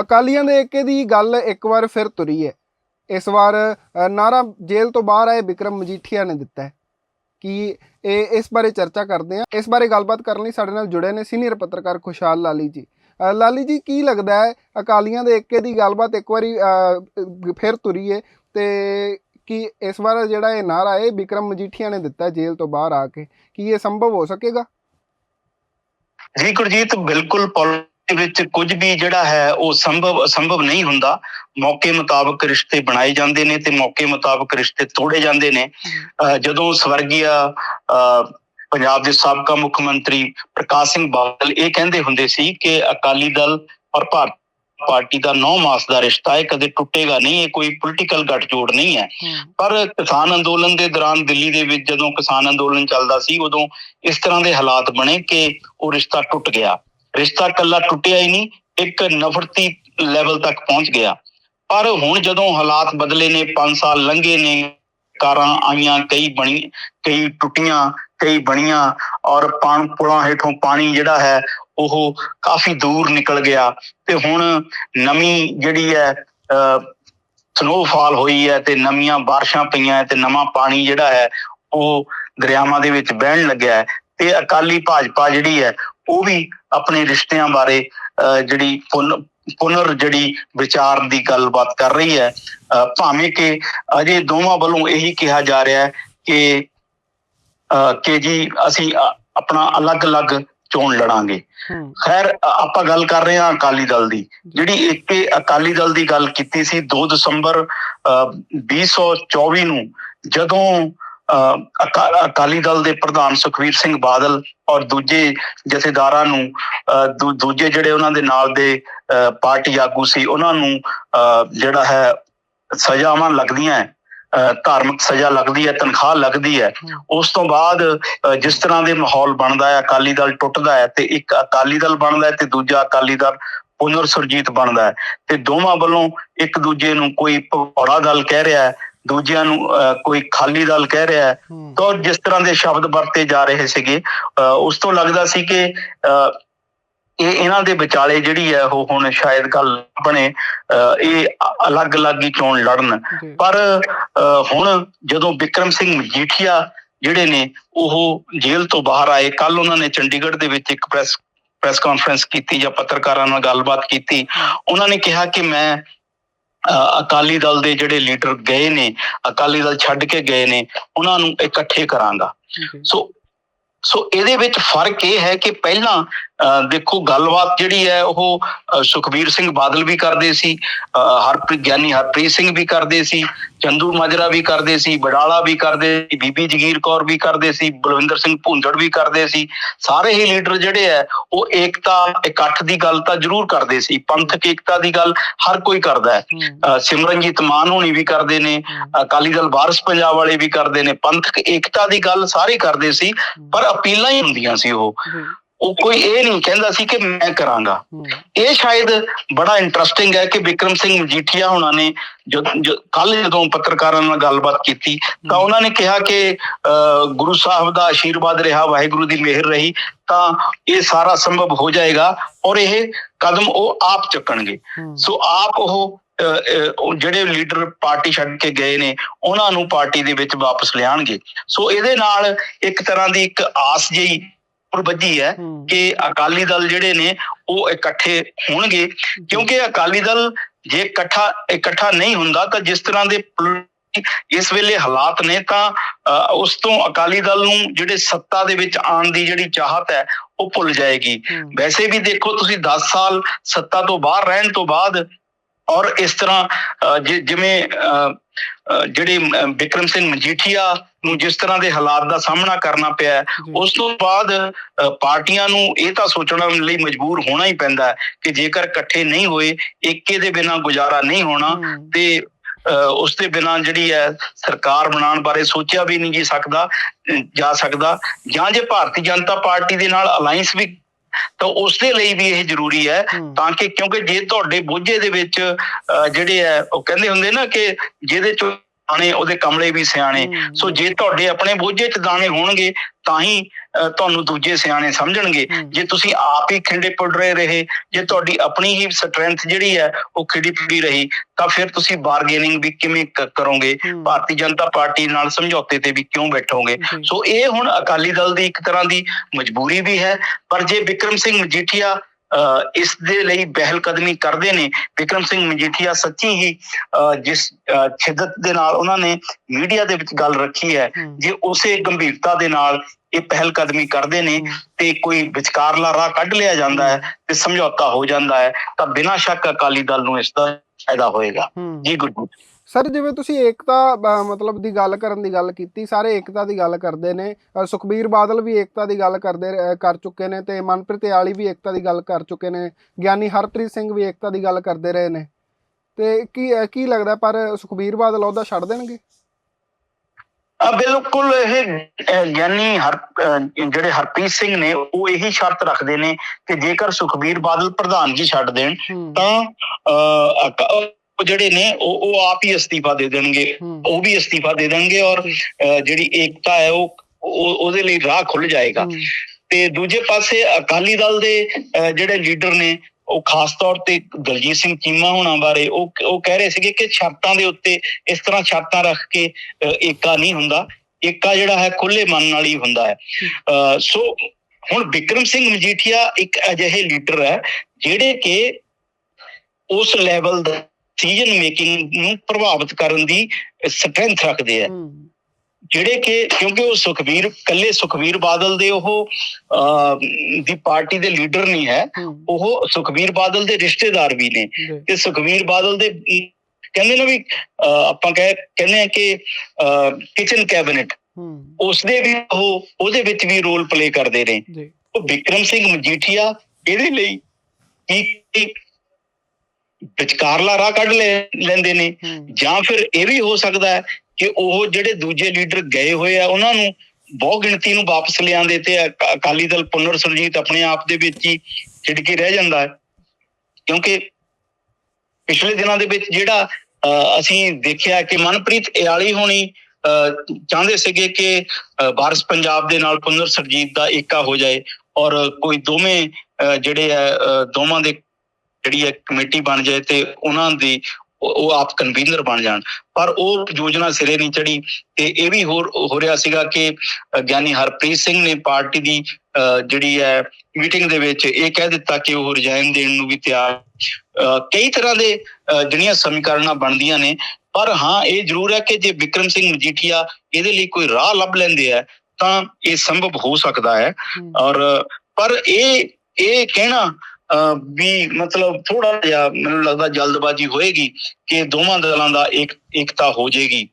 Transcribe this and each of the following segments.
ਅਕਾਲੀਆਂ ਦੇ ਏਕੇ ਦੀ ਗੱਲ ਇੱਕ ਵਾਰ ਫਿਰ ਤੁਰੀ ਹੈ। ਇਸ ਵਾਰ ਅ, ਨਾਰਾ ਜੇਲ੍ਹ ਤੋਂ ਬਾਹਰ ਆਏ ਵਿਕਰਮ ਮਜੀਠੀਆ ਨੇ ਦਿੱਤਾ ਹੈ ਕਿ ਇਹ ਇਸ ਬਾਰੇ ਚਰਚਾ ਕਰਦੇ ਹਾਂ। ਇਸ ਬਾਰੇ ਗੱਲਬਾਤ ਕਰਨ ਲਈ ਸਾਡੇ ਨਾਲ ਜੁੜੇ ਨੇ ਸੀਨੀਅਰ ਪੱਤਰਕਾਰ ਖੁਸ਼ਹਾਲ ਲਾਲੀ ਜੀ। ਲਾਲੀ ਜੀ ਕੀ ਲੱਗਦਾ ਹੈ ਅਕਾਲੀਆਂ ਦੇ ਏਕੇ ਦੀ ਗੱਲਬਾਤ ਇੱਕ ਵਾਰੀ ਫਿਰ ਤੁਰੀ ਹੈ ਤੇ ਕਿ ਇਸ ਵਾਰ ਜਿਹੜਾ ਇਹ ਨਾਰਾ ਹੈ ਵਿਕਰਮ ਮਜੀਠੀਆ ਨੇ ਦਿੱਤਾ ਜੇਲ੍ਹ ਤੋਂ ਬਾਹਰ ਆ ਕੇ ਕੀ ਇਹ ਸੰਭਵ ਹੋ ਸਕੇਗਾ? ਜੀ ਗੁਰਜੀਤ ਬਿਲਕੁਲ ਵਿੱਚ ਕੁਝ ਵੀ ਜਿਹੜਾ ਹੈ ਉਹ ਸੰਭਵ ਅਸੰਭਵ ਨਹੀਂ ਹੁੰਦਾ। ਮੌਕੇ ਮੁਤਾਬਕ ਰਿਸ਼ਤੇ ਬਣਾਏ ਜਾਂਦੇ ਨੇ ਤੇ ਮੌਕੇ ਮੁਤਾਬਕ ਰਿਸ਼ਤੇ ਤੋੜੇ ਜਾਂਦੇ ਨੇ। ਜਦੋਂ ਸਵਰਗੀਆ ਪੰਜਾਬ ਦੇ ਸਾਬਕਾ ਮੁੱਖ ਮੰਤਰੀ ਪ੍ਰਕਾਸ਼ ਸਿੰਘ ਬਾਦਲ ਇਹ ਕਹਿੰਦੇ ਹੁੰਦੇ ਸੀ ਕਿ ਅਕਾਲੀ ਦਲ ਔਰ ਭਾਰਤ ਪਾਰਟੀ ਦਾ 9 ਮਾਸ ਦਾ ਰਿਸ਼ਤਾ ਹੈ ਕਦੇ ਟੁੱਟੇਗਾ ਨਹੀਂ ਇਹ ਕੋਈ ਪੋਲੀਟੀਕਲ ਗੱਠਜੋੜ ਨਹੀਂ ਹੈ। ਪਰ ਕਿਸਾਨ ਅੰਦੋਲਨ ਦੇ ਦੌਰਾਨ ਦਿੱਲੀ ਦੇ ਵਿੱਚ ਜਦੋਂ ਕਿਸਾਨ ਅੰਦੋਲਨ ਚੱਲਦਾ ਸੀ ਉਦੋਂ ਇਸ ਤਰ੍ਹਾਂ ਦੇ ਹਾਲਾਤ ਬਣੇ ਕਿ ਉਹ ਰਿਸ਼ਤਾ ਟੁੱਟ ਗਿਆ। ਰਿਸ਼ਤਾ ਕੱਲਾ ਟੁੱਟਿਆ ਹੀ ਨਹੀਂ, ਇੱਕ ਨਫ਼ਰਤੀ ਲੈਵਲ ਤੱਕ ਪਹੁੰਚ ਗਿਆ। ਪਰ ਹੁਣ ਜਦੋਂ ਹਾਲਾਤ ਬਦਲੇ ਨੇ 5 ਸਾਲ ਲੰਘੇ ਨੇ, ਕਾਰਾਂ ਆਈਆਂ, ਕਈ ਬਣੀ, ਕਈ ਟੁੱਟੀਆਂ, ਕਈ ਬਣੀਆਂ, ਔਰ ਪਾਣ ਪੁਲਾਂ ਹੇਠੋਂ ਪਾਣੀ ਜਿਹੜਾ ਹੈ, ਉਹ ਕਾਫੀ ਦੂਰ ਨਿਕਲ ਗਿਆ। ਤੇ ਹੁਣ ਨਵੀਂ ਜਿਹੜੀ ਹੈ ਸਨੋਫਾਲ ਹੋਈ ਹੈ ਤੇ ਨਵੀਆਂ ਬਾਰਿਸ਼ਾਂ ਪਈਆਂ ਹੈ ਤੇ ਨਵਾਂ ਪਾਣੀ ਜਿਹੜਾ ਹੈ, ਉਹ ਦਰਿਆਵਾਂ ਦੇ ਵਿੱਚ ਵਹਿਣ ਲੱਗਿਆ ਹੈ। ਤੇ ਅਕਾਲੀ ਭਾਜਪਾ ਜਿਹੜੀ ਹੈ, ਉਹ ਵੀ ਆਪਣੇ ਰਿਸ਼ਤਿਆਂ ਬਾਰੇ ਜਿਹੜੀ ਪੁਨ ਪੁਨਰ ਜਿਹੜੀ ਵਿਚਾਰ ਦੀ ਗੱਲਬਾਤ ਕਰ ਰਹੀ ਹੈ ਭਾਵੇਂ ਕਿ ਅਜੇ ਦੋਵਾਂ ਵੱਲੋਂ ਇਹੀ ਕਿਹਾ ਜਾ ਰਿਹਾ ਹੈ ਕਿ ਕਿ ਜੀ ਅਸੀਂ ਆਪਣਾ ਅਲੱਗ-ਅਲੱਗ ਚੋਣ ਲੜਾਂਗੇ। ਖੈਰ ਆਪਾਂ ਗੱਲ ਕਰ ਰਹੇ ਹਾਂ ਅਕਾਲੀ ਦਲ ਦੀ। ਜਿਹੜੀ ਇੱਕ ਅਕਾਲੀ ਦਲ ਦੀ ਗੱਲ ਕੀਤੀ ਸੀ 2 ਦਸੰਬਰ ਅ, 2024 ਨੂੰ ਜਦੋਂ ਅਕਾਲੀ ਦਲ ਦੇ ਪ੍ਰਧਾਨ ਸੁਖਵੀਰ ਸਿੰਘ ਬਾਦਲ ਔਰ ਦੂਜੇ ਜਥੇਦਾਰਾਂ ਨੂੰ ਦੂਜੇ ਜਿਹੜੇ ਉਹਨਾਂ ਦੇ ਨਾਲ ਦੇ ਪਾਰਟੀ ਆਗੂ ਸੀ ਉਹਨਾਂ ਨੂੰ ਜਿਹੜਾ ਹੈ ਸਜ਼ਾਵਾਂ ਲੱਗਦੀਆਂ ਹੈ ਧਾਰਮਿਕ ਸਜ਼ਾ ਲੱਗਦੀ ਹੈ ਤਨਖਾਹ ਲੱਗਦੀ ਹੈ। ਉਸ ਤੋਂ ਬਾਅਦ ਜਿਸ ਤਰ੍ਹਾਂ ਦੇ ਮਾਹੌਲ ਬਣਦਾ ਹੈ ਅਕਾਲੀ ਦਲ ਟੁੱਟਦਾ ਹੈ ਤੇ ਇੱਕ ਅਕਾਲੀ ਦਲ ਬਣਦਾ ਹੈ ਤੇ ਦੂਜਾ ਅਕਾਲੀ ਦਲ ਪੁਨਰ ਸੁਰਜੀਤ ਬਣਦਾ ਹੈ। ਤੇ ਦੋਵਾਂ ਵੱਲੋਂ ਇੱਕ ਦੂਜੇ ਨੂੰ ਕੋਈ ਭਗੌੜਾ ਦਲ ਕਹਿ ਰਿਹਾ ਹੈ ਦੂਜਿਆਂ ਨੂੰ ਕੋਈ ਖਾਲੀ ਦਲ ਕਹਿ ਰਿਹਾ ਹੈ ਤਾਂ ਜਿਸ ਤਰ੍ਹਾਂ ਦੇ ਸ਼ਬਦ ਵਰਤੇ ਜਾ ਰਹੇ ਸੀਗੇ ਉਸ ਤੋਂ ਲੱਗਦਾ ਸੀ ਕਿ ਇਹ ਇਹਨਾਂ ਦੇ ਵਿਚਾਲੇ ਜਿਹੜੀ ਹੈ ਉਹ ਹੁਣ ਸ਼ਾਇਦ ਗੱਲ ਬਣੇ ਇਹ ਅਲੱਗ-ਅਲੱਗ ਹੀ ਚੋਣ ਲੜਨ। ਪਰ ਹੁਣ ਜਦੋਂ ਵਿਕਰਮ ਸਿੰਘ ਮਜੀਠੀਆ ਜਿਹੜੇ ਨੇ ਉਹ ਜੇਲ੍ਹ ਤੋਂ ਬਾਹਰ ਆਏ ਕੱਲ ਉਹਨਾਂ ਨੇ ਚੰਡੀਗੜ੍ਹ ਦੇ ਵਿੱਚ ਇੱਕ ਪ੍ਰੈਸ ਪ੍ਰੈਸ ਕਾਨਫਰੰਸ ਕੀਤੀ ਜਾਂ ਪੱਤਰਕਾਰਾਂ ਨਾਲ ਗੱਲਬਾਤ ਕੀਤੀ। ਉਹਨਾਂ ਨੇ ਕਿਹਾ ਕਿ ਮੈਂ ਅਕਾਲੀ ਦਲ ਦੇ ਜਿਹੜੇ ਲੀਡਰ ਗਏ ਨੇ ਅਕਾਲੀ ਦਲ ਛੱਡ ਕੇ ਗਏ ਨੇ ਉਹਨਾਂ ਨੂੰ ਇਕੱਠੇ ਕਰਾਂਗਾ। ਸੋ ਸੋ ਇਹਦੇ ਵਿੱਚ ਫ਼ਰਕ ਇਹ ਹੈ ਕਿ ਪਹਿਲਾਂ ਦੇਖੋ ਗੱਲਬਾਤ ਜਿਹੜੀ ਹੈ ਉਹ ਸੁਖਬੀਰ ਸਿੰਘ ਬਾਦਲ ਵੀ ਕਰਦੇ ਸੀ ਹਰਪ੍ਰੀਤ ਗਿਆਨੀ ਹਰਪ੍ਰੀਤ ਸਿੰਘ ਵੀ ਕਰਦੇ ਸੀ ਚੰਦੂ ਮਾਜਰਾ ਵੀ ਕਰਦੇ ਸੀ ਬਡਾਲਾ ਵੀ ਕਰਦੇ ਸੀ ਬੀਬੀ ਜਗੀਰ ਕੌਰ ਵੀ ਕਰਦੇ ਸੀ ਬਲਵਿੰਦਰ ਸਿੰਘ ਭੁੰਦੜ ਵੀ ਕਰਦੇ ਸੀ। ਸਾਰੇ ਹੀ ਲੀਡਰ ਜਿਹੜੇ ਹੈ ਉਹ ਏਕਤਾ ਇਕੱਠ ਦੀ ਗੱਲ ਤਾਂ ਜ਼ਰੂਰ ਕਰਦੇ ਸੀ ਪੰਥਕ ਏਕਤਾ ਦੀ ਗੱਲ ਹਰ ਕੋਈ ਕਰਦਾ ਹੈ। ਸਿਮਰਨਜੀਤ ਮਾਨ ਹੋਣੀ ਵੀ ਕਰਦੇ ਨੇ ਅਕਾਲੀ ਦਲ ਵਾਰਸ ਪੰਜਾਬ ਵਾਲੇ ਵੀ ਕਰਦੇ ਨੇ ਪੰਥਕ ਏਕਤਾ ਦੀ ਗੱਲ ਸਾਰੇ ਕਰਦੇ ਸੀ ਪਰ ਅਪੀਲਾਂ ਹੀ ਹੁੰਦੀਆਂ ਸੀ ਉਹ। ਉਹ ਕੋਈ ਇਹ ਨਹੀਂ ਕਹਿੰਦਾ ਸੀ ਕਿ ਮੈਂ ਕਰਾਂਗਾ। ਇਹ ਸ਼ਾਇਦ ਬੜਾ ਇੰਟਰਸਟਿੰਗ ਹੈ ਕਿ ਵਿਕਰਮ ਸਿੰਘ ਮਜੀਠੀਆ ਹੁਣਾਂ ਨੇ ਕੱਲ ਜਦੋਂ ਪੱਤਰਕਾਰਾਂ ਨਾਲ ਗੱਲਬਾਤ ਕੀਤੀ ਤਾਂ ਉਹਨਾਂ ਨੇ ਕਿਹਾ ਕਿ ਗੁਰੂ ਸਾਹਿਬ ਦਾ ਆਸ਼ੀਰਵਾਦ ਰਿਹਾ ਵਾਹਿਗੁਰੂ ਦੀ ਮਿਹਰ ਰਹੀ ਤਾਂ ਇਹ ਸਾਰਾ ਸੰਭਵ ਹੋ ਜਾਏਗਾ ਔਰ ਇਹ ਕਦਮ ਉਹ ਆਪ ਚੱਕਣਗੇ। ਸੋ ਆਪ ਉਹ ਜਿਹੜੇ ਲੀਡਰ ਪਾਰਟੀ ਛੱਡ ਕੇ ਗਏ ਨੇ ਉਹਨਾਂ ਨੂੰ ਪਾਰਟੀ ਦੇ ਵਿੱਚ ਵਾਪਸ ਲਿਆਣਗੇ। ਸੋ ਇਹਦੇ ਨਾਲ ਇੱਕ ਤਰ੍ਹਾਂ ਦੀ ਇੱਕ ਆਸ ਜਿਹੀ ਵੱਜੀ ਹੈ ਕਿ ਅਕਾਲੀ ਦਲ ਜਿਹੜੇ ਨੇ ਉਹ ਇਕੱਠੇ ਹੋਣਗੇ। ਕਿਉਂਕਿ ਅਕਾਲੀ ਦਲ ਜੇ ਇਕੱਠਾ ਇਕੱਠਾ ਨਹੀਂ ਹੁੰਦਾ ਤਾਂ ਜਿਸ ਤਰ੍ਹਾਂ ਦੇ ਇਸ ਵੇਲੇ ਹਾਲਾਤ ਨੇ ਤਾਂ ਉਸ ਤੋਂ ਅਕਾਲੀ ਦਲ ਨੂੰ ਜਿਹੜੇ ਸੱਤਾ ਦੇ ਵਿੱਚ ਆਉਣ ਦੀ ਜਿਹੜੀ ਚਾਹਤ ਹੈ ਉਹ ਭੁੱਲ ਜਾਏਗੀ। ਵੈਸੇ ਵੀ ਦੇਖੋ ਤੁਸੀਂ 10 ਸਾਲ ਸੱਤਾ ਤੋਂ ਬਾਹਰ ਰਹਿਣ ਤੋਂ ਬਾਅਦ ਔਰ ਇਸ ਤਰ੍ਹਾਂ ਜਿਵੇਂ ਜਿਹੜੇ ਵਿਕਰਮ ਸਿੰਘ ਮਜੀਠੀਆ ਨੂੰ ਜਿਸ ਤਰ੍ਹਾਂ ਦੇ ਹਾਲਾਤ ਦਾ ਸਾਹਮਣਾ ਕਰਨਾ ਪਿਆ ਉਸ ਤੋਂ ਬਾਅਦ ਪਾਰਟੀਆਂ ਨੂੰ ਇਹ ਤਾਂ ਸੋਚਣ ਲਈ ਮਜਬੂਰ ਹੋਣਾ ਹੀ ਪੈਂਦਾ ਕਿ ਜੇਕਰ ਇਕੱਠੇ ਨਹੀਂ ਹੋਏ ਏਕੇ ਦੇ ਬਿਨਾਂ ਗੁਜ਼ਾਰਾ ਨਹੀਂ ਹੋਣਾ ਤੇ ਉਸ ਦੇ ਬਿਨਾਂ ਜਿਹੜੀ ਹੈ ਸਰਕਾਰ ਬਣਾਉਣ ਬਾਰੇ ਸੋਚਿਆ ਵੀ ਨਹੀਂ ਜੀ ਸਕਦਾ ਜਾ ਸਕਦਾ। ਜਾਂ ਜੇ ਭਾਰਤੀ ਜਨਤਾ ਪਾਰਟੀ ਦੇ ਨਾਲ ਅਲਾਈਅੰਸ ਵੀ ਤਾਂ ਉਸ ਦੇ ਲਈ ਵੀ ਇਹ ਜ਼ਰੂਰੀ ਹੈ ਤਾਂ ਕਿ ਕਿਉਂਕਿ ਜੇ ਤੁਹਾਡੇ ਬੋਝੇ ਦੇ ਵਿੱਚ ਜਿਹੜੇ ਹੈ ਉਹ ਕਹਿੰਦੇ ਹੁੰਦੇ ਨਾ ਕਿ ਜਿਹਦੇ ਚ ਸਿਆਣੇ ਉਹਦੇ ਕਮਲੇ ਵੀ ਸਿਆਣੇ। ਸੋ ਜੇ ਤੁਹਾਡੇ ਆਪਣੇ ਬੋਝੇ ਚ ਦਾਣੇ ਹੋਣਗੇ ਤਾਂ ਹੀ ਤੁਹਾਨੂੰ ਦੂਜੇ ਸਿਆਣੇ ਸਮਝਣਗੇ। ਜੇ ਤੁਸੀਂ ਆਪ ਹੀ ਖਿੰਡੇ ਪੁੱਡਰੇ ਰਹੇ ਜੇ ਤੁਹਾਡੀ ਆਪਣੀ ਹੀ ਸਟਰੈਂਥ ਜਿਹੜੀ ਹੈ ਉਹ ਖਿੜੀ ਪੁੱਡੀ ਰਹੀ ਤਾਂ ਫਿਰ ਤੁਸੀਂ ਬਾਰਗੇਨਿੰਗ ਵੀ ਕਿਵੇਂ ਕਰੋਗੇ? ਭਾਰਤੀ ਜਨਤਾ ਪਾਰਟੀ ਨਾਲ ਸਮਝੌਤੇ ਤੇ ਵੀ ਕਿਉਂ ਬੈਠੋਗੇ? ਸੋ ਇਹ ਹੁਣ ਅਕਾਲੀ ਦਲ ਦੀ ਇੱਕ ਤਰ੍ਹਾਂ ਦੀ ਮਜਬੂਰੀ ਵੀ ਹੈ ਪਰ ਜੇ ਵਿਕਰਮ ਸਿੰਘ ਮਜੀਠੀਆ ਇਸ ਦੇ ਲਈ ਪਹਿਲ ਕਦਮੀ ਕਰਦੇ ਨੇ ਵਿਕਰਮ ਸਿੰਘ ਮਜੀਠੀਆ ਸੱਚੀ ਹੀ ਜਿਸ ਅ, ਸ਼ਿੱਦਤ ਦੇ ਨਾਲ ਉਹਨਾਂ ਨੇ ਮੀਡੀਆ ਦੇ ਵਿੱਚ ਗੱਲ ਰੱਖੀ ਹੈ ਜੇ ਉਸੇ ਗੰਭੀਰਤਾ ਦੇ ਨਾਲ ਇਹ ਪਹਿਲ ਕਦਮੀ ਕਰਦੇ ਨੇ ਤੇ ਕੋਈ ਵਿਚਕਾਰਲਾ ਰਾਹ ਕੱਢ ਲਿਆ ਜਾਂਦਾ ਹੈ ਤੇ ਸਮਝੌਤਾ ਹੋ ਜਾਂਦਾ ਹੈ ਤਾਂ ਬਿਨਾਂ ਸ਼ੱਕ ਅਕਾਲੀ ਦਲ ਨੂੰ ਇਸ ਦਾ ਫਾਇਦਾ ਹੋਏਗਾ। ਜੀ ਗੁੱਡ ਸਰ ਜਿਵੇਂ ਤੁਸੀਂ ਏਕਤਾ ਮਤਲਬ ਦੀ ਗੱਲ ਕਰਨ ਦੀ ਗੱਲ ਕੀਤੀ ਸਾਰੇ ਏਕਤਾ ਦੀ ਗੱਲ ਕਰਦੇ ਨੇ। ਸੁਖਬੀਰ ਬਾਦਲ ਵੀ ਏਕਤਾ ਦੀ ਗੱਲ ਕਰਦੇ ਕਰ ਚੁੱਕੇ ਨੇ ਤੇ ਮਨਪ੍ਰੀਤ ਆਲੀ ਵੀ ਏਕਤਾ ਦੀ ਗੱਲ ਕਰ ਚੁੱਕੇ ਨੇ। ਗਿਆਨੀ ਹਰਪ੍ਰੀਤ ਸਿੰਘ ਵੀ ਏਕਤਾ ਦੀ ਗੱਲ ਕਰਦੇ ਰਹੇ ਨੇ। ਤੇ ਕੀ ਕੀ ਲੱਗਦਾ ਪਰ ਸੁਖਬੀਰ ਬਾਦਲ ਉਹਦਾ ਛੱਡ ਦੇਣਗੇ? ਆ ਬਿਲਕੁਲ ਇਹ ਗਿਆਨੀ ਹਰ ਜਿਹੜੇ ਹਰਪ੍ਰੀਤ ਸਿੰਘ ਨੇ ਉਹ ਇਹੀ ਸ਼ਰਤ ਰੱਖਦੇ ਨੇ ਕਿ ਜੇਕਰ ਸੁਖਬੀਰ ਬਾਦਲ ਪ੍ਰਧਾਨਗੀ ਛੱਡ ਦੇਣ ਤਾਂ ਉਹ ਜਿਹੜੇ ਨੇ ਉਹ ਉਹ ਆਪ ਹੀ ਅਸਤੀਫਾ ਦੇ ਦੇਣਗੇ। ਉਹ ਵੀ ਅਸਤੀਫਾ ਦੇ ਦੇਣਗੇ ਔਰ ਜਿਹੜੀ ਏਕਤਾ ਹੈ ਉਹ ਉਹ- ਉਹਦੇ ਲਈ ਰਾਹ ਖੁੱਲ ਜਾਏਗਾ। ਤੇ ਦੂਜੇ ਪਾਸੇ ਅਕਾਲੀ ਦਲ ਦੇ ਜਿਹੜੇ ਲੀਡਰ ਨੇ ਉਹ ਖਾਸ ਤੌਰ ਤੇ ਦਲਜੀਤ ਸਿੰਘ ਚੀਮਾ ਹੋਣਾ ਬਾਰੇ ਉਹ ਉਹ ਕਹਿ ਰਹੇ ਸੀਗੇ ਕਿ ਸ਼ਰਤਾਂ ਦੇ ਉੱਤੇ ਇਸ ਤਰ੍ਹਾਂ ਸ਼ਰਤਾਂ ਰੱਖ ਕੇ ਏਕਾ ਨਹੀਂ ਹੁੰਦਾ। ਏਕਾ ਜਿਹੜਾ ਹੈ ਖੁੱਲੇ ਮਨ ਨਾਲ ਹੀ ਹੁੰਦਾ ਹੈ। ਸੋ ਹੁਣ ਵਿਕਰਮ ਸਿੰਘ ਮਜੀਠੀਆ ਇੱਕ ਅਜਿਹੇ ਲੀਡਰ ਹੈ ਜਿਹੜੇ ਕਿ ਉਸ ਲੈਵਲ ਦਾ ਡਿਸੀਜਨ ਮੇਕਿੰਗ ਨੂੰ ਪ੍ਰਭਾਵਿਤ ਕਰਨ ਦੀ ਸਟਰੈਂਥ ਰੱਖਦੇ ਆ। ਜਿਹੜੇ ਕਿ ਕਿਉਂਕਿ ਉਹ ਸੁਖਵੀਰ ਕੱਲੇ ਸੁਖਵੀਰ ਬਾਦਲ ਦੇ ਉਹ ਦੀ ਪਾਰਟੀ ਦੇ ਲੀਡਰ ਨਹੀਂ ਹੈ ਉਹ ਸੁਖਵੀਰ ਬਾਦਲ ਦੇ ਰਿਸ਼ਤੇਦਾਰ ਵੀ ਨੇ। ਤੇ ਸੁਖਵੀਰ ਬਾਦਲ ਦੇ ਕਹਿੰਦੇ ਨੇ ਵੀ ਆਪਾਂ ਕਹਿ ਕਹਿੰਦੇ ਆ ਕਿ ਕਿਚਨ ਕੈਬਨਿਟ ਹੂੰ, ਉਸਦੇ ਵੀ ਉਹ ਉਹਦੇ ਵਿੱਚ ਵੀ ਰੋਲ ਪਲੇ ਕਰਦੇ ਨੇ। ਉਹ ਵਿਕਰਮ ਸਿੰਘ ਮਜੀਠੀਆ ਇਹਦੇ ਲਈ ਕੀ ਵਿਚਕਾਰਲਾ ਰਾਹ ਕੱਢ ਲੈ- ਲੈਂਦੇ ਨੇ। ਜਾਂ ਫਿਰ ਇਹ ਵੀ ਹੋ ਸਕਦਾ ਹੈ ਕਿ ਉਹ ਜਿਹੜੇ ਦੂਜੇ ਲੀਡਰ ਗਏ ਹੋਏ ਆ ਉਹਨਾਂ ਨੂੰ ਬਹੁ ਗਿਣਤੀ ਨੂੰ ਵਾਪਸ ਲਿਆਂਦੇ ਤੇ ਅਕ- ਅਕਾਲੀ ਦਲ ਪੁਨਰ ਸੁਰਜੀਤ ਆਪਣੇ ਆਪ ਦੇ ਵਿੱਚ ਹੀ ਛਿੜ ਕੇ ਰਹਿ ਜਾਂਦਾ ਹੈ। ਕਿਉਂਕਿ ਪਿਛਲੇ ਦਿਨਾਂ ਦੇ ਵਿੱਚ ਜਿਹੜਾ ਅਸੀਂ ਦੇਖਿਆ ਕਿ ਮਨਪ੍ਰੀਤ ਇਆਲੀ ਹੋਣੀ ਚਾਹੁੰਦੇ ਸੀਗੇ ਕਿ ਵਾਰਿਸ ਪੰਜਾਬ ਦੇ ਨਾਲ ਪੁਨਰ ਸੁਰਜੀਤ ਦਾ ਏਕਾ ਹੋ ਜਾਏ ਔਰ ਕੋਈ ਦੋਵੇਂ ਜਿਹੜੇ ਦੋਵਾਂ ਦੇ ਜਿਹੜੀ ਹੈ ਕਮੇਟੀ ਬਣ ਜਾਏ ਤੇ ਉਹਨਾਂ ਦੀ ਉਹ ਆਪ ਕਨਵੀਨਰ ਬਣ ਜਾਣ। ਪਰ ਉਹ ਯੋਜਨਾ ਸਿਰੇ ਨਹੀਂ ਚੜੀ ਤੇ ਇਹ ਵੀ ਹੋਰ ਹੋ ਰਿਹਾ ਸੀਗਾ ਕਿ ਗਿਆਨੀ ਹਰਪ੍ਰੀਤ ਸਿੰਘ ਨੇ ਪਾਰਟੀ ਦੀ ਜਿਹੜੀ ਹੈ ਮੀਟਿੰਗ ਦੇ ਵਿੱਚ ਇਹ ਕਹਿ ਦਿੱਤਾ ਕਿ ਉਹ ਰਿਜ਼ਾਈਨ ਦੇਣ ਨੂੰ ਵੀ ਤਿਆਰ। ਕਈ ਤਰ੍ਹਾਂ ਦੇ ਜਿਹੜੀਆਂ ਸਮੀਕਰਨਾਂ ਬਣਦੀਆਂ ਨੇ ਪਰ ਹਾਂ ਇਹ ਜ਼ਰੂਰ ਹੈ ਕਿ ਜੇ ਵਿਕਰਮ ਸਿੰਘ ਮਜੀਠੀਆ ਇਹਦੇ ਲਈ ਕੋਈ ਰਾਹ ਲੱਭ ਲੈਂਦੇ ਆ ਤਾਂ ਇਹ ਸੰਭਵ ਹੋ ਸਕਦਾ ਹੈ। ਔਰ ਪਰ ਇਹ ਇਹ ਕਹਿਣਾ ਵੀ ਮਤਲਬ ਥੋੜਾ ਜਿਹਾ ਮੈਨੂੰ ਲੱਗਦਾ ਜਲਦਬਾਜ਼ੀ ਹੋਏਗੀ ਕਿ ਦੋਵਾਂ ਦਲਾਂ ਦਾ ਇੱਕ ਇਕਤਾ ਹੋ ਜਾਏਗੀ।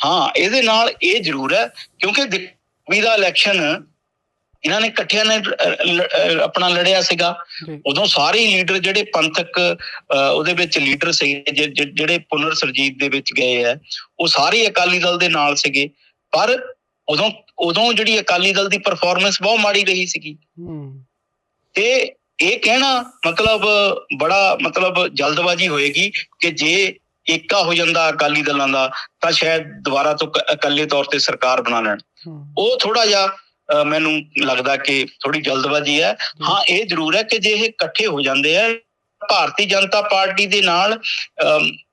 ਹਾਂ ਇਹਦੇ ਨਾਲ ਇਹ ਜ਼ਰੂਰ ਹੈ ਕਿਉਂਕਿ ਦਿੱਲੀ ਦਾ ਇਲੈਕਸ਼ਨ ਇਹਨਾਂ ਨੇ ਇਕੱਠਿਆਂ ਨੇ ਆਪਣਾ ਲੜਿਆ ਸੀਗਾ। ਉਦੋਂ ਸਾਰੇ ਲੀਡਰ ਜਿਹੜੇ ਪੰਥਕ ਉਹਦੇ ਵਿੱਚ ਲੀਡਰ ਸੀਗੇ ਜਿਹੜੇ ਪੁਨਰ ਸਰਜੀਤ ਦੇ ਵਿੱਚ ਗਏ ਆ ਉਹ ਸਾਰੇ ਅਕਾਲੀ ਦਲ ਦੇ ਨਾਲ ਸੀਗੇ। ਪਰ ਉਦੋਂ ਉਦੋਂ ਜਿਹੜੀ ਅਕਾਲੀ ਦਲ ਦੀ ਪਰਫਾਰਮੈਂਸ ਬਹੁਤ ਮਾੜੀ ਰਹੀ ਸੀਗੀ। ਤੇ ਇਹ ਕਹਿਣਾ ਮਤਲਬ ਬੜਾ ਮਤਲਬ ਜਲਦਬਾਜ਼ੀ ਹੋਏਗੀ ਕਿ ਜੇ ਏਕਾ ਹੋ ਜਾਂਦਾ ਅਕਾਲੀ ਦਲਾਂ ਦਾ ਤਾਂ ਸ਼ਾਇਦ ਦੁਬਾਰਾ ਤੋਂ ਇਕੱਲੇ ਤੌਰ ਤੇ ਸਰਕਾਰ ਬਣਾ ਲੈਣ। ਉਹ ਥੋੜਾ ਜਿਹਾ ਮੈਨੂੰ ਲੱਗਦਾ ਕਿ ਥੋੜੀ ਜਲਦਬਾਜ਼ੀ ਹੈ। ਹਾਂ। ਇਹ ਜ਼ਰੂਰ ਹੈ ਕਿ ਜੇ ਇਹ ਇਕੱਠੇ ਹੋ ਜਾਂਦੇ ਆ ਭਾਰਤੀ ਜਨਤਾ ਪਾਰਟੀ ਦੇ ਨਾਲ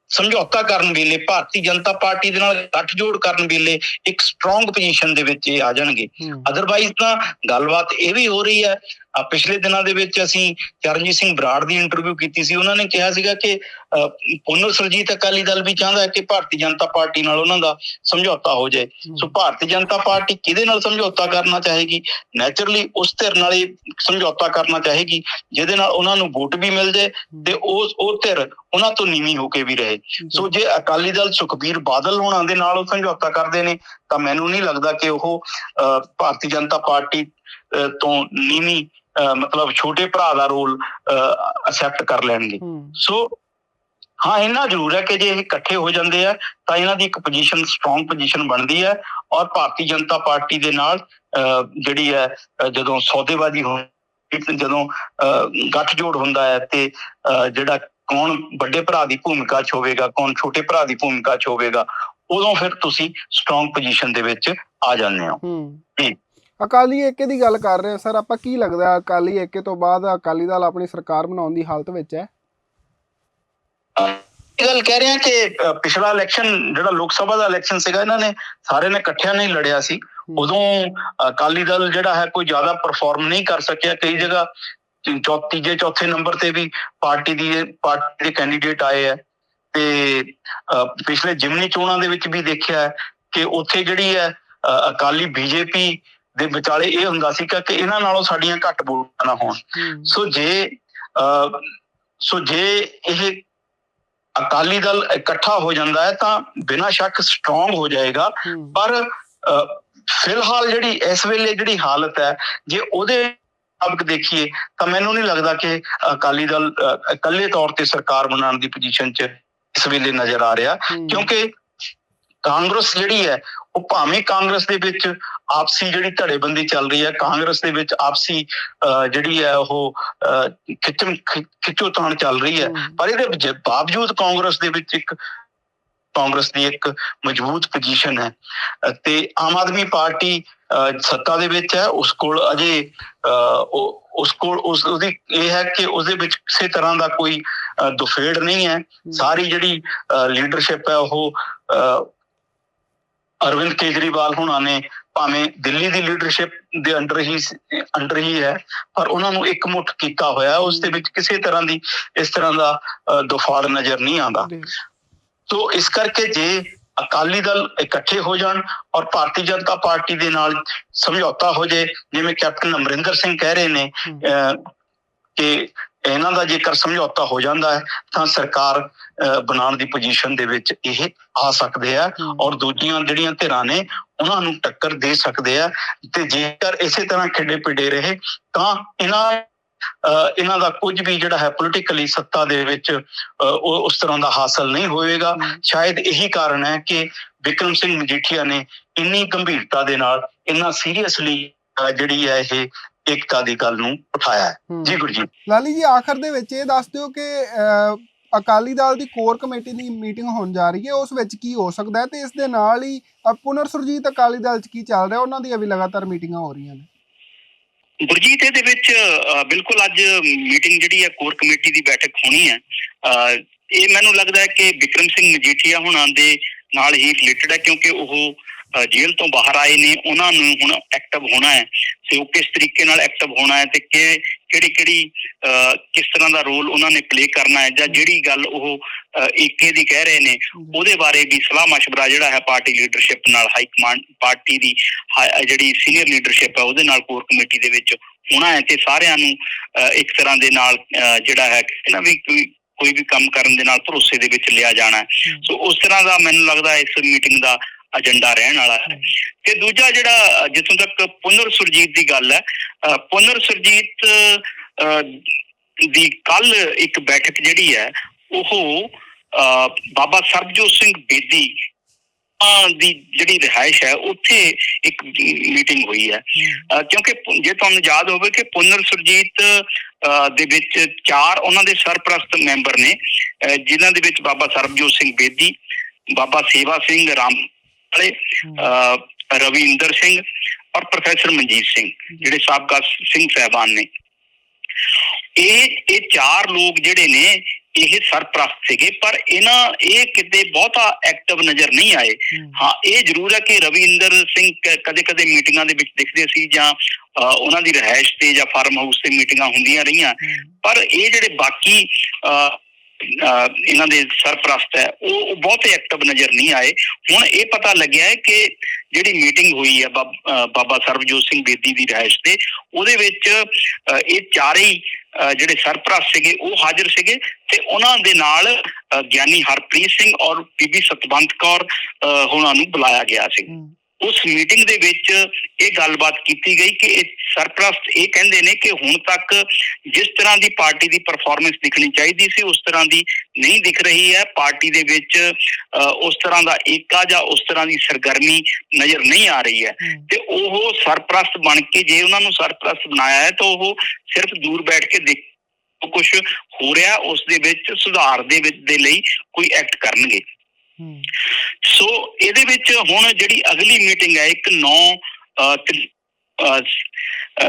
ਸਮਝੌਤਾ ਕਰਨ ਵੇਲੇ ਭਾਰਤੀ ਜਨਤਾ ਪਾਰਟੀ ਦੇ ਨਾਲ ਗੱਠਜੋੜ ਕਰਨ ਵੇਲੇ ਇੱਕ ਸਟਰੋਂਗ ਪੋਜੀਸ਼ਨ ਦੇ ਵਿੱਚ ਇਹ ਆ ਜਾਣਗੇ। ਅਦਰਵਾਈਜ਼ ਤਾਂ ਗੱਲਬਾਤ ਇਹ ਵੀ ਹੋ ਰਹੀ ਹੈ ਪਿਛਲੇ ਦਿਨਾਂ ਦੇ ਵਿੱਚ ਅਸੀਂ ਚਰਨਜੀਤ ਸਿੰਘ ਬਰਾੜ ਦੀ ਇੰਟਰਵਿਊ ਕੀਤੀ ਸੀ। ਉਹਨਾਂ ਨੇ ਕਿਹਾ ਸੀਗਾ ਕਿ ਪੁਨਰ ਸੁਰਜੀਤ ਅਕਾਲੀ ਦਲ ਵੀ ਚਾਹੁੰਦਾ ਹੈ ਕਿ ਭਾਰਤੀ ਜਨਤਾ ਪਾਰਟੀ ਨਾਲ ਉਹਨਾਂ ਦਾ ਸਮਝੌਤਾ ਹੋ ਜਾਏ। ਸੋ ਭਾਰਤੀ ਜਨਤਾ ਪਾਰਟੀ ਕਿਹਦੇ ਨਾਲ ਸਮਝੌਤਾ ਕਰਨਾ ਚਾਹੇਗੀ? ਨੇਚਰਲੀ ਉਸ ਧਿਰ ਨਾਲ ਹੀ ਸਮਝੌਤਾ ਕਰਨਾ ਚਾਹੇਗੀ ਜਿਹਦੇ ਨਾਲ ਉਹਨਾਂ ਨੂੰ ਵੋਟ ਵੀ ਮਿਲ ਜਾਏ ਤੇ ਉਹ ਉਹ ਧਿਰ ਉਹਨਾਂ ਤੋਂ ਨੀਵੀਂ ਹੋ ਕੇ ਵੀ ਰਹੇ। ਸੋ ਜੇ ਅਕਾਲੀ ਦਲ ਸੁਖਬੀਰ ਬਾਦਲ ਹੋਣਾ ਦੇ ਨਾਲ ਉਹ ਸਮਝੌਤਾ ਕਰਦੇ ਨੇ ਤਾਂ ਮੈਨੂੰ ਨਹੀਂ ਲੱਗਦਾ ਕਿ ਉਹ ਭਾਰਤੀ ਜਨਤਾ ਪਾਰਟੀ ਤੋਂ ਨੀਵੀਂ ਮਤਲਬ ਛੋਟੇ ਭਰਾ ਦਾ ਰੋਲ ਅਸੈਪਟ ਕਰ ਲੈਣਗੇ ਸੋ ਹਾਂ। ਇੰਨਾ ਜ਼ਰੂਰ ਹੈ ਕਿ ਜੇ ਇਹ ਇਕੱਠੇ ਹੋ ਜਾਂਦੇ ਆ ਤਾਂ ਇਹਨਾਂ ਦੀ ਇੱਕ ਪੋਜੀਸ਼ਨ ਸਟਰੋਂਗ ਪੋਜੀਸ਼ਨ ਬਣਦੀ ਹੈ ਔਰ ਭਾਰਤੀ ਜਨਤਾ ਪਾਰਟੀ ਦੇ ਨਾਲ ਜਿਹੜੀ ਹੈ ਜਦੋਂ ਸੌਦੇਬਾਜ਼ੀ ਹੋ ਜਦੋਂ ਗੱਠਜੋੜ ਹੁੰਦਾ ਹੈ ਤੇ ਜਿਹੜਾ ਕੌਣ ਵੱਡੇ ਭਰਾ ਦੀ ਭੂਮਿਕਾ 'ਚ ਹੋਵੇਗਾ ਕੌਣ ਛੋਟੇ ਭਰਾ ਦੀ ਭੂਮਿਕਾ 'ਚ ਹੋਵੇਗਾ ਉਦੋਂ ਫਿਰ ਤੁਸੀਂ ਸਟਰੋਂਗ ਪੋਜੀਸ਼ਨ ਦੇ ਵਿੱਚ ਆ ਜਾਂਦੇ ਹੋ। ਹੂੰ। ਅਕਾਲੀ ਏਕੇ ਦੀ ਗੱਲ ਕਰ ਰਹੇ ਹਾਂ ਸਰ ਆਪਾਂ ਕੀ ਲੱਗਦਾ ਅਕਾਲੀ ਏਕੇ ਤੋਂ ਬਾਅਦ ਅਕਾਲੀ ਦਲ ਆਪਣੀ ਸਰਕਾਰ ਬਣਾਉਣ ਦੀ ਹਾਲਤ ਵਿੱਚ ਹੈ? ਇਹ ਗੱਲ ਕਹਿ ਰਹੇ ਕਿ ਪਿਛਲਾ ਇਲੈਕਸ਼ਨ ਜਿਹੜਾ ਲੋਕ ਸਭਾ ਦਾ ਇਲੈਕਸ਼ਨ ਸੀਗਾ ਇਹਨਾਂ ਨੇ ਸਾਰੇ ਨੇ ਇਕੱਠਿਆਂ ਨਹੀਂ ਲੜਿਆ ਸੀ। ਉਦੋਂ ਅਕਾਲੀ ਦਲ ਜਿਹੜਾ ਹੈ ਕੋਈ ਜ਼ਿਆਦਾ ਪਰਫਾਰਮ ਨਹੀਂ ਕਰ ਸਕਿਆ। ਕਈ ਜਗ੍ਹਾ ਚੌਥੀ ਜੇ ਚੌਥੇ ਨੰਬਰ ਤੇ ਵੀ ਪਾਰਟੀ ਦੀ ਪਾਰਟੀ ਦੇ ਕੈਂਡੀਡੇਟ ਆਏ ਹੈ। ਤੇ ਪਿਛਲੇ ਜਿਮਨੀ ਚੋਣਾਂ ਦੇ ਵਿੱਚ ਵੀ ਦੇਖਿਆ ਕਿ ਉੱਥੇ ਜਿਹੜੀ ਹੈ ਅਕਾਲੀ ਬੀਜੇਪੀ ਦੇ ਵਿਚਾਲੇ ਇਹ ਹੁੰਦਾ ਸੀ ਕਿ ਇਹਨਾਂ ਨਾਲੋਂ ਸਾਡੀਆਂ ਘੱਟ ਵੋਟਾਂ ਨਾ ਹੋਣ। ਸੋ ਜੇ ਸੋ ਜੇ ਇਹ ਅਕਾਲੀ ਦਲ ਇਕੱਠਾ ਹੋ ਜਾਂਦਾ ਹੈ ਤਾਂ ਬਿਨਾਂ ਸ਼ੱਕ ਸਟਰੋਂਗ ਹੋ ਜਾਏਗਾ। ਪਰ ਫਿਲਹਾਲ ਜਿਹੜੀ ਇਸ ਵੇਲੇ ਜਿਹੜੀ ਹਾਲਤ ਹੈ ਜੇ ਉਹਦੇ ਮੁਤਾਬਕ ਦੇਖੀਏ ਤਾਂ ਮੈਨੂੰ ਨਹੀਂ ਲੱਗਦਾ ਕਿ ਅਕਾਲੀ ਦਲ ਇਕੱਲੇ ਤੌਰ ਤੇ ਸਰਕਾਰ ਬਣਾਉਣ ਦੀ ਪੋਜੀਸ਼ਨ 'ਚ ਇਸ ਵੇਲੇ ਨਜ਼ਰ ਆ ਰਿਹਾ। ਕਿਉਂਕਿ ਕਾਂਗਰਸ ਜਿਹੜੀ ਹੈ ਉਹ ਭਾਵੇਂ ਕਾਂਗਰਸ ਦੇ ਵਿੱਚ ਆਪਸੀ ਜਿਹੜੀ ਧੜੇਬੰਦੀ ਚੱਲ ਰਹੀ ਹੈ ਕਾਂਗਰਸ ਦੇ ਵਿੱਚ ਆਪਸੀ ਜਿਹੜੀ ਹੈ ਉਹ ਖਿੱਚਮ ਖਿ- ਖਿੱਚੋਤਾਣ ਚੱਲ ਰਹੀ ਹੈ। ਪਰ ਇਹਦੇ ਬਾਵਜੂਦ ਕਾਂਗਰਸ ਦੇ ਵਿੱਚ ਇੱਕ ਕਾਂਗਰਸ ਦੀ ਇੱਕ ਮਜ਼ਬੂਤ ਪੋਜੀਸ਼ਨ ਹੈ। ਤੇ ਆਮ ਆਦਮੀ ਪਾਰਟੀ ਸੱਤਾ ਦੇ ਵਿੱਚ ਹੈ। ਉਸ ਕੋਲ ਅਜੇ ਉਸ ਕੋਲ ਉਸ ਉਹਦੀ ਇਹ ਹੈ ਕਿ ਉਸ ਦੇ ਵਿੱਚ ਕਿਸੇ ਤਰ੍ਹਾਂ ਦਾ ਕੋਈ ਦੁਫੇੜ ਨਹੀਂ ਹੈ। ਸਾਰੀ ਜਿਹੜੀ ਲੀਡਰਸ਼ਿਪ ਹੈ ਉਹ ਅਰਵਿੰਦ ਕੇਜਰੀਵਾਲ ਹੁਣਾਂ ਨੇ ਭਾਵੇਂ ਦਿੱਲੀ ਦੀ ਲੀਡਰਸ਼ਿਪ ਦੇ ਅੰਡਰ ਹੀ ਅੰਡਰ ਹੀ ਹੈ ਪਰ ਉਹਨਾਂ ਨੂੰ ਇੱਕ ਮੁੱਠ ਕੀਤਾ ਹੋਇਆ। ਉਸ ਦੇ ਵਿੱਚ ਕਿਸੇ ਤਰ੍ਹਾਂ ਦੀ ਇਸ ਤਰ੍ਹਾਂ ਦਾ ਦੁਫਾੜ ਨਜ਼ਰ ਨਹੀਂ ਆਉਂਦਾ ਜੀ, ਤੋ ਇਸ ਕਰਕੇ ਜੇ ਅਕਾਲੀ ਦਲ ਇਕੱਠੇ ਹੋ ਜਾਣ ਔਰ ਭਾਰਤੀ ਜਨਤਾ ਪਾਰਟੀ ਦੇ ਨਾਲ ਸਮਝੌਤਾ ਹੋ ਜਾਏ ਜਿਵੇਂ ਕੈਪਟਨ ਅਮਰਿੰਦਰ ਸਿੰਘ ਕਹਿ ਰਹੇ ਨੇ ਕਿ ਇਹਨਾਂ ਦਾ ਜੇਕਰ ਸਮਝੌਤਾ ਹੋ ਜਾਂਦਾ ਹੈ ਤਾਂ ਸਰਕਾਰ ਬਣਾਉਣ ਦੀ ਪੋਜੀਸ਼ਨ ਦੇ ਵਿੱਚ ਇਹ ਆ ਸਕਦੇ ਆ ਔਰ ਦੂਜੀਆਂ ਜਿਹੜੀਆਂ ਧਿਰਾਂ ਨੇ ਉਹਨਾਂ ਨੂੰ ਟੱਕਰ ਦੇ ਸਕਦੇ ਆ ਤੇ ਜੇਕਰ ਇਸੇ ਤਰ੍ਹਾਂ ਖਿੰਡੇ ਪਿੜੇ ਰਹੇ ਤਾਂ ਇਹਨਾਂ ਇਹਨਾਂ ਦਾ ਕੁਝ ਵੀ ਜਿਹੜਾ ਹੈ ਪੋਲੀਟੀਕਲੀ ਸੱਤਾ ਦੇ ਵਿੱਚ ਉਸ ਤਰ੍ਹਾਂ ਦਾ ਹਾਸਲ ਨਹੀਂ ਹੋਏਗਾ। ਹੂੰ, ਸ਼ਾਇਦ ਇਹੀ ਕਾਰਨ ਹੈ ਕਿ ਵਿਕਰਮ ਸਿੰਘ ਮਜੀਠੀਆ ਨੇ ਇੰਨੀ ਗੰਭੀਰਤਾ ਦੇ ਨਾਲ ਇੰਨਾ ਸੀਰੀਅਸਲੀ ਜਿਹੜੀ ਹੈ ਇਹ ਏਕਤਾ ਦੀ ਗੱਲ ਨੂੰ ਉਠਾਇਆ ਹੈ। ਜੀ ਗੁਰਜੀਤ ਲਾਲੀ ਜੀ ਆਖਰ ਦੇ ਵਿੱਚ ਇਹ ਦੱਸ ਦਿਓ ਕਿ ਅਕਾਲੀ ਦਲ ਦੀ ਕੋਰ ਕਮੇਟੀ ਦੀ ਮੀਟਿੰਗ ਹੋਣ ਜਾ ਰਹੀ ਹੈ। ਉਸ ਵਿੱਚ ਕੀ ਹੋ ਸਕਦਾ ਹੈ ਤੇ ਇਸ ਦੇ ਨਾਲ ਹੀ ਪੁਨਰ ਸੁਰਜੀਤ ਅਕਾਲੀ ਦਲ 'ਚ ਕੀ ਚੱਲ ਰਿਹਾ? ਉਹਨਾਂ ਦੀਆਂ ਵੀ ਲਗਾਤਾਰ ਮੀਟਿੰਗਾਂ ਹੋ ਰਹੀਆਂ ਨੇ। ਗੁਰਜੀਤ ਇਹਦੇ ਵਿੱਚ ਬਿਲਕੁਲ ਅੱਜ ਮੀਟਿੰਗ ਜਿਹੜੀ ਹੈ ਕੋਰ ਕਮੇਟੀ ਦੀ ਬੈਠਕ ਹੋਣੀ ਹੈ। ਇਹ ਮੈਨੂੰ ਲੱਗਦਾ ਹੈ ਕਿ ਵਿਕਰਮ ਸਿੰਘ ਮਜੀਠੀਆ ਹੁਣਾਂ ਦੇ ਨਾਲ ਹੀ ਰਿਲੇਟਡ ਹੈ ਕਿਉਂਕਿ ਉਹ ਜੇਲ੍ਹ ਤੋਂ ਬਾਹਰ ਆਏ ਨੇ ਉਹਨਾਂ ਨੂੰ ਹੁਣ ਐਕਟਿਵ ਹੋਣਾ ਹੈ। ਤੇ ਉਹ ਕਿਸ ਤਰੀਕੇ ਨਾਲ ਐਕਟਿਵ ਹੋਣਾ ਹੈ ਤੇ ਕਿ ਕਿਹੜੀ ਕਿਹੜੀ ਕਿਸ ਤਰ੍ਹਾਂ ਦਾ ਰੋਲ ਉਹਨਾਂ ਨੇ ਪਲੇ ਕਰਨਾ ਹੈ ਜਾਂ ਜਿਹੜੀ ਗੱਲ ਉਹ ਏਕੇ ਦੀ ਕਹਿ ਰਹੇ ਨੇ ਉਹਦੇ ਬਾਰੇ ਵੀ ਸਲਾਹ ਮਸ਼ਵਰਾ ਜਿਹੜਾ ਹੈ ਪਾਰਟੀ ਲੀਡਰਸ਼ਿਪ ਨਾਲ ਹਾਈ ਕਮਾਂਡ ਪਾਰਟੀ ਦੀ ਜਿਹੜੀ ਸੀਨੀਅਰ ਲੀਡਰਸ਼ਿਪ ਹੈ ਉਹਦੇ ਨਾਲ ਕੋਰ ਕਮੇਟੀ ਦੇ ਵਿੱਚ ਹੋਣਾ ਹੈ ਤੇ ਸਾਰਿਆਂ ਨੂੰ ਇੱਕ ਤਰ੍ਹਾਂ ਦੇ ਨਾਲ ਜਿਹੜਾ ਹੈ ਨਾ ਵੀ ਕੋਈ ਵੀ ਕੰਮ ਕਰਨ ਦੇ ਨਾਲ ਭਰੋਸੇ ਦੇ ਵਿੱਚ ਲਿਆ ਜਾਣਾ ਸੋ ਉਸ ਤਰ੍ਹਾਂ ਦਾ ਮੈਨੂੰ ਲੱਗਦਾ ਇਸ ਮੀਟਿੰਗ ਦਾ ਏਜੰਡਾ ਰਹਿਣ ਵਾਲਾ ਹੈ। ਤੇ ਦੂਜਾ ਜਿਹੜਾ ਜਿੱਥੋਂ ਤੱਕ ਪੁਨਰ ਸੁਰਜੀਤ ਦੀ ਗੱਲ ਹੈ ਪੁਨਰ ਸੁਰਜੀਤ ਦੀ ਕੱਲ ਇੱਕ ਬੈਠਕ ਜਿਹੜੀ ਹੈ ਉਹ ਬਾਬਾ ਸਰਬਜੋਤ ਸਿੰਘ ਬੇਦੀ ਦੀ ਜਿਹੜੀ ਰਿਹਾਇਸ਼ ਹੈ ਉੱਥੇ ਇੱਕ ਮੀਟਿੰਗ ਹੋਈ ਹੈ। ਕਿਉਂਕਿ ਜੇ ਤੁਹਾਨੂੰ ਯਾਦ ਹੋਵੇ ਕਿ ਪੁਨਰ ਸੁਰਜੀਤ ਦੇ ਵਿੱਚ ਚਾਰ ਉਹਨਾਂ ਦੇ ਸਰਪ੍ਰਸਤ ਮੈਂਬਰ ਨੇ ਜਿਨ੍ਹਾਂ ਦੇ ਵਿੱਚ ਬਾਬਾ ਸਰਬਜੋਤ ਸਿੰਘ ਬੇਦੀ ਬਾਬਾ ਸੇਵਾ ਸਿੰਘ ਰਾਮ ਵਾਲੇ ਰਵਿੰਦਰ ਸਿੰਘ ਔਰ ਪ੍ਰੋਫੈਸਰ ਮਨਜੀਤ ਸਿੰਘ ਜਿਹੜੇ ਸਾਬਕਾ ਸਿੰਘ ਸਹਿਬਾਨ ਨੇ। ਇਹ ਇਹ ਚਾਰ ਲੋਕ ਜਿਹੜੇ ਨੇ ਇਹ ਸਰਪ੍ਰਸਤ ਸੀਗੇ ਪਰ ਇਹਨਾਂ ਇਹ ਕਿਤੇ ਬਹੁਤਾ ਐਕਟਿਵ ਨਜ਼ਰ ਨਹੀਂ ਆਏ। ਹਾਂ। ਇਹ ਜ਼ਰੂਰ ਹੈ ਕਿ ਰਵਿੰਦਰ ਸਿੰਘ ਕਦੇ-ਕਦੇ ਮੀਟਿੰਗਾਂ ਦੇ ਵਿੱਚ ਦਿਖਦੇ ਸੀ ਜਾਂ ਉਹਨਾਂ ਦੀ ਰਹਿائش ਤੇ ਜਾਂ ਫਾਰਮ ਹਾਊਸ ਤੇ ਮੀਟਿੰਗਾਂ ਹੁੰਦੀਆਂ ਰਹੀਆਂ। ਪਰ ਇਹ ਜਿਹੜੇ ਬਾਕੀ ਇਹਨਾਂ ਦੇ ਸਰਪ੍ਰਸਤ ਹੈ, ਉਹ ਬਹੁਤੇ ਐਕਟਿਵ ਨਜ਼ਰ ਨਹੀਂ ਆਏ। ਹੁਣ ਇਹ ਪਤਾ ਲੱਗਿਆ ਕਿ ਜਿਹੜੀ ਮੀਟਿੰਗ ਹੋਈ ਹੈ ਬਾਬਾ ਸਰਬਜੋਤ ਸਿੰਘ ਬੇਦੀ ਦੀ ਰਹਿਸ਼ ਤੇ, ਉਹਦੇ ਵਿੱਚ ਇਹ ਚਾਰੇ ਜਿਹੜੇ ਸਰਪ੍ਰਸਤ ਸੀਗੇ, ਉਹ ਹਾਜ਼ਰ ਸੀਗੇ ਤੇ ਉਹਨਾਂ ਦੇ ਨਾਲ ਗਿਆਨੀ ਹਰਪ੍ਰੀਤ ਸਿੰਘ ਔਰ ਬੀਬੀ ਸਤਵੰਤ ਕੌਰ ਹੁਣਾਂ ਨੂੰ ਬੁਲਾਇਆ ਗਿਆ ਸੀ। ਉਸ ਮੀਟਿੰਗ ਦੇ ਵਿੱਚ ਇਹ ਗੱਲਬਾਤ ਕੀਤੀ ਗਈ ਕਿ ਇਹ ਸਰਪ੍ਰਸਤ ਇਹ ਕਹਿੰਦੇ ਨੇ ਕਿ ਹੁਣ ਤੱਕ ਜਿਸ ਤਰ੍ਹਾਂ ਦੀ ਪਾਰਟੀ ਦੀ ਪਰਫਾਰਮੈਂਸ ਦਿਖਣੀ ਚਾਹੀਦੀ ਸੀ ਉਸ ਤਰ੍ਹਾਂ ਦੀ ਨਹੀਂ ਦਿਖ ਰਹੀ ਹੈ। ਪਾਰਟੀ ਦੇ ਵਿੱਚ ਉਸ ਤਰ੍ਹਾਂ ਦਾ ਏਕਾ ਜਾਂ ਉਸ ਤਰ੍ਹਾਂ ਦੀ ਸਰਗਰਮੀ ਨਜ਼ਰ ਨਹੀਂ ਆ ਰਹੀ ਹੈ। ਤੇ ਉਹ ਸਰਪ੍ਰਸਤ ਬਣ ਕੇ ਜੇ ਉਹਨਾਂ ਨੂੰ ਸਰਪ੍ਰਸਤ ਬਣਾਇਆ ਹੈ ਤਾਂ ਉਹ ਸਿਰਫ ਦੂਰ ਬੈਠ ਕੇ ਦੇਖ ਕੁਝ ਹੋ ਰਿਹਾ ਉਸ ਦੇ ਵਿੱਚ ਸੁਧਾਰ ਦੇ ਵਿੱਚ ਦੇ ਲਈ ਕੋਈ ਐਕਟ ਕਰਨਗੇ। ਸੋ ਇਹਦੇ ਵਿੱਚ ਹੁਣ ਜਿਹੜੀ ਅਗਲੀ ਮੀਟਿੰਗ ਹੈ ਇੱਕ 9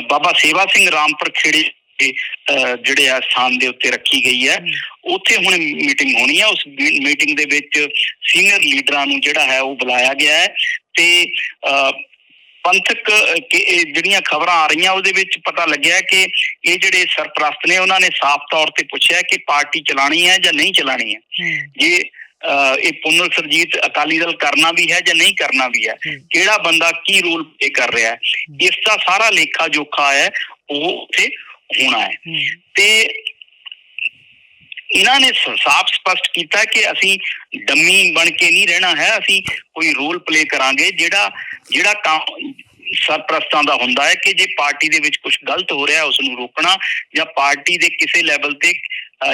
ਬਾਬਾ ਸੇਵਾ ਸਿੰਘ ਰਾਮਪੁਰ ਖੇੜੇ ਜਿਹੜੇ ਆ ਸਥਾਨ ਦੇ ਉੱਤੇ ਰੱਖੀ ਗਈ ਹੈ। ਉੱਥੇ ਹੁਣ ਮੀਟਿੰਗ ਹੋਣੀ ਹੈ। ਉਸ ਮੀਟਿੰਗ ਦੇ ਵਿੱਚ ਸੀਨੀਅਰ ਲੀਡਰਾਂ ਨੂੰ ਜਿਹੜਾ ਹੈ ਉਹ ਬੁਲਾਇਆ ਗਿਆ ਹੈ ਤੇ ਪੰਥਕ ਜਿਹੜੀਆਂ ਖਬਰਾਂ ਆ ਰਹੀਆਂ ਉਹਦੇ ਵਿੱਚ ਪਤਾ ਲੱਗਿਆ ਕਿ ਇਹ ਜਿਹੜੇ ਸਰਪ੍ਰਸਤ ਨੇ ਉਹਨਾਂ ਨੇ ਸਾਫ਼ ਤੌਰ ਤੇ ਪੁੱਛਿਆ ਕਿ ਪਾਰਟੀ ਚਲਾਣੀ ਹੈ ਜਾਂ ਨਹੀਂ ਚਲਾਣੀ ਹੈ। ਜੇ ਇਹ ਪੁਨਰ ਸਰਜੀਤ ਅਕਾਲੀ ਦਲ ਕਰਨਾ ਵੀ ਹੈ ਜਾਂ ਨਹੀਂ ਕਰਨਾ ਵੀ ਹੈ। ਕਿਹੜਾ ਬੰਦਾ ਕੀ ਰੋਲ ਪਲੇ ਕਰ ਰਿਹਾ ਹੈ? ਇਸ ਦਾ ਸਾਰਾ ਲੇਖਾ ਜੋਖਾ ਹੈ ਉਹ ਉੱਥੇ ਹੋਣਾ ਹੈ। ਤੇ ਇਹਨਾਂ ਨੇ ਸਾਫ਼ ਸਪਸ਼ਟ ਕੀਤਾ ਕਿ ਅਸੀਂ ਡੰਮੀ ਬਣ ਕੇ ਨਹੀਂ ਰਹਿਣਾ ਹੈ ਅਸੀਂ ਕੋਈ ਰੋਲ ਪਲੇ ਕਰਾਂਗੇ ਜਿਹੜਾ ਜਿਹੜਾ ਕੰਮ ਸਰਪ੍ਰਸਤਾਂ ਦਾ ਹੁੰਦਾ ਹੈ ਕਿ ਜੇ ਪਾਰਟੀ ਦੇ ਵਿੱਚ ਕੁਝ ਗਲਤ ਹੋ ਰਿਹਾ ਉਸ ਨੂੰ ਰੋਕਣਾ ਜਾਂ ਪਾਰਟੀ ਦੇ ਕਿਸੇ ਲੈਵਲ ਤੇ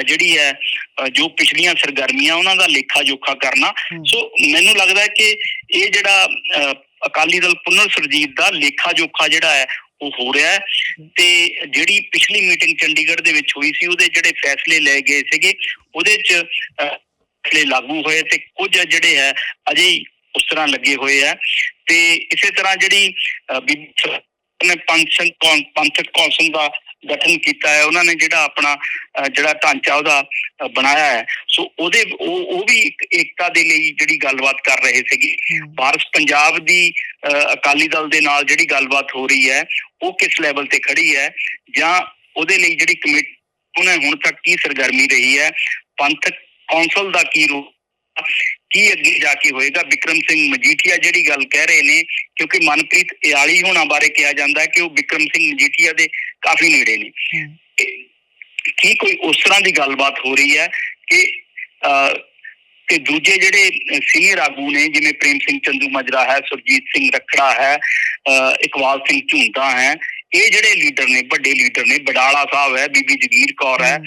ਜਿਹੜੀ ਹੈ ਜੋ ਪਿਛਲੀਆਂ ਸਰਗਰਮੀਆਂ ਉਹਨਾਂ ਦਾ ਲੇਖਾ ਜੋਖਾ ਕਰਨਾ। ਸੋ ਮੈਨੂੰ ਲੱਗਦਾ ਹੈ ਕਿ ਇਹ ਜਿਹੜਾ ਅਕਾਲੀ ਦਲ ਪੁਨਰ ਸਰਜੀਤ ਦਾ ਲੇਖਾ ਜੋਖਾ ਜਿਹੜਾ ਹੈ ਉਹ ਹੋ ਰਿਹਾ ਹੈ ਤੇ ਜਿਹੜੀ ਪਿਛਲੀ ਮੀਟਿੰਗ ਚੰਡੀਗੜ੍ਹ ਦੇ ਵਿੱਚ ਹੋਈ ਸੀ ਉਹਦੇ ਜਿਹੜੇ ਫੈਸਲੇ ਲਏ ਗਏ ਸੀਗੇ ਉਹਦੇ ਚ ਫੈਸਲੇ ਲਾਗੂ ਹੋਏ ਤੇ ਕੁਝ ਜਿਹੜੇ ਹੈ ਅਜੇ ਉਸ ਤਰ੍ਹਾਂ ਲੱਗੇ ਹੋਏ ਆ। ਤੇ ਇਸੇ ਤਰ੍ਹਾਂ ਜਿਹੜੀ ਨੇ ਪੰਥਕ ਕੌਂ- ਪੰਥਕ ਕੌਂਸਲ ਦਾ ਗਠਨ ਕੀਤਾ ਹੈ ਉਹਨਾਂ ਨੇ ਜਿਹੜਾ ਆਪਣਾ ਜਿਹੜਾ ਢਾਂਚਾ ਉਹਦਾ ਬਣਾਇਆ ਹੈ। ਸੋ ਉਹਦੇ ਉਹ ਉਹ ਵੀ ਏਕਤਾ ਦੇ ਲਈ ਜਿਹੜੀ ਗੱਲਬਾਤ ਕਰ ਰਹੇ ਸੀਗੇ। ਭਾਰਤ ਪੰਜਾਬ ਦੀ ਅਕਾਲੀ ਦਲ ਦੇ ਨਾਲ ਜਿਹੜੀ ਗੱਲਬਾਤ ਹੋ ਰਹੀ ਹੈ ਉਹ ਕਿਸ ਲੈਵਲ ਤੇ ਖੜੀ ਹੈ? ਜਾਂ ਉਹਦੇ ਲਈ ਜਿਹੜੀ ਕਮੇਟੀ ਉਹਨੇ ਹੁਣ ਤੱਕ ਕੀ ਸਰਗਰਮੀ ਰਹੀ ਹੈ? ਪੰਥਕ ਕੌਂਸਲ ਦਾ ਕੀ ਰੂਪ ਕੀ ਅੱਗੇ ਜਾ ਕੇ ਹੋਏਗਾ? ਵਿਕਰਮ ਸਿੰਘ ਮਜੀਠੀਆ ਜਿਹੜੀ ਗੱਲ ਕਹਿ ਰਹੇ ਨੇ ਕਿਉਂਕਿ ਮਨਪ੍ਰੀਤ ਇਆਲੀ ਹੋਣਾ ਬਾਰੇ ਕਿਹਾ ਜਾਂਦਾ ਹੈ ਕਿ ਉਹ ਵਿਕਰਮ ਸਿੰਘ ਮਜੀਠੀਆ ਦੇ ਕਾਫੀ ਨੇੜੇ ਨੇ। ਕੀ ਕੋਈ ਉਸ ਤਰ੍ਹਾਂ ਦੀ ਗੱਲਬਾਤ ਹੋ ਰਹੀ ਹੈ ਕਿ ਕਿ ਦੂਜੇ ਜਿਹੜੇ ਸੀਨੀਅਰ ਆਗੂ ਨੇ ਜਿਵੇਂ ਪ੍ਰੇਮ ਸਿੰਘ ਚੰਦੂ ਮਜਰਾ ਹੈ ਸੁਰਜੀਤ ਸਿੰਘ ਰੱਖੜਾ ਹੈ ਅਹ, ਇਕਬਾਲ ਸਿੰਘ ਝੁੰਦਾ ਹੈ ਇਹ ਜਿਹੜੇ ਲੀਡਰ ਨੇ ਵੱਡੇ ਲੀਡਰ ਨੇ ਬਡਾਲਾ ਸਾਹਿਬ ਹੈ ਬੀਬੀ ਜਗੀਰ ਕੌਰ ਹੈ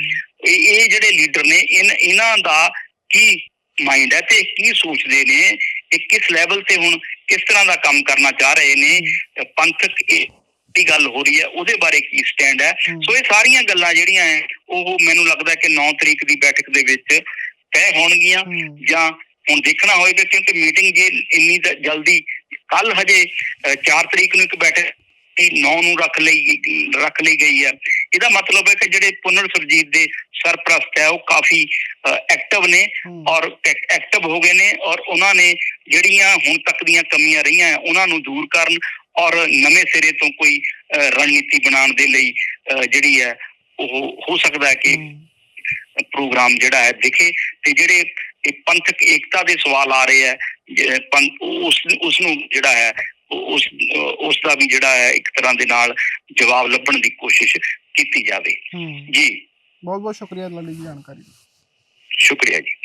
ਇਹ ਇਹ ਜਿਹੜੇ ਲੀਡਰ ਨੇ ਇਹਨਾਂ ਦਾ ਕੀ ਮਾਈਂਡ ਹੈ ਤੇ ਕੀ ਸੋਚਦੇ ਨੇ ਇਹ ਕਿਸ ਲੈਵਲ ਤੇ ਹੁਣ ਕਿਸ ਤਰ੍ਹਾਂ ਦਾ ਕੰਮ ਕਰਨਾ ਚਾਹ ਰਹੇ ਨੇ। ਪੰਥਕ ਦੀ ਗੱਲ ਹੋ ਰਹੀ ਹੈ ਉਹਦੇ ਬਾਰੇ ਕੀ ਸਟੈਂਡ ਹੈ। ਸੋ ਇਹ ਸਾਰੀਆਂ ਗੱਲਾਂ ਜਿਹੜੀਆਂ ਹੈ ਉਹ ਮੈਨੂੰ ਲੱਗਦਾ ਕਿ 9 ਤਰੀਕ ਦੀ ਬੈਠਕ ਦੇ ਵਿੱਚ ਤੈਅ ਹੋਣਗੀਆਂ ਜਾਂ ਹੁਣ ਦੇਖਣਾ ਹੋਏਗਾ ਕਿਉਂਕਿ ਮੀਟਿੰਗ ਜੇ ਇੰਨੀ ਦ- ਜਲਦੀ ਕੱਲ ਹਜੇ 4 ਤਰੀਕ ਨੂੰ ਇੱਕ ਬੈਠਕ 9 ਨੂੰ ਰੱਖ ਲਈ ਰੱਖ ਲਈ ਗਈ ਹੈ। ਇਹਦਾ ਮਤਲਬ ਹੈ ਕਿ ਜਿਹੜੇ ਪੁਨਰ ਸੁਰਜੀਤ ਦੇ ਸਰਪ੍ਰਸਤ ਹੈ ਉਹ ਕਾਫੀ ਐਕਟਿਵ ਨੇ। ਔਰ ਐਕਟਿਵ ਹੋ ਗਏ ਨੇ ਔਰ ਉਹਨਾਂ ਨੇ ਜਿਹੜੀਆਂ ਹੁਣ ਤੱਕ ਦੀਆਂ ਕਮੀਆਂ ਰਹੀਆਂ ਉਹਨਾਂ ਨੂੰ ਦੂਰ ਕਰਨ ਔਰ ਨਵੇਂ ਸਿਰੇ ਤੋਂ ਕੋਈ ਰਣਨੀਤੀ ਬਣਾਉਣ ਦੇ ਲਈ ਜਿਹੜੀ ਹੈ ਉਹ ਹੋ ਸਕਦਾ ਹੈ ਕਿ ਪ੍ਰੋਗਰਾਮ ਜਿਹੜਾ ਹੈ ਦਿਖੇ ਤੇ ਜਿਹੜੇ ਇਹ ਪੰਥਕ ਏਕਤਾ ਦੇ ਸਵਾਲ ਆ ਰਹੇ ਹੈ ਉਸ ਉਸ ਨੂੰ ਜਿਹੜਾ ਹੈ ਉਸ ਉਸ ਦਾ ਵੀ ਜਿਹੜਾ ਹੈ ਇੱਕ ਤਰ੍ਹਾਂ ਦੇ ਨਾਲ ਜਵਾਬ ਲੱਭਣ ਦੀ ਕੋਸ਼ਿਸ਼ ਕੀਤੀ ਜਾਵੇ। ਜੀ। ਬਹੁਤ ਬਹੁਤ ਸ਼ੁਕਰੀਆ ਲਾਲੀ ਜੀ ਜਾਣਕਾਰੀ ਲਈ। ਸ਼ੁਕਰੀਆ ਜੀ